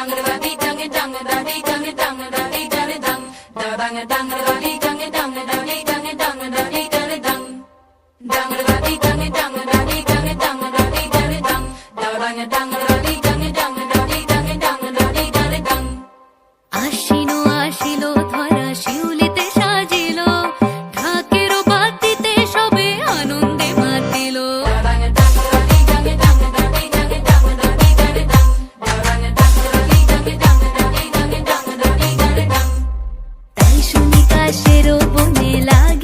dang dang dang dang আগুনে লাগে।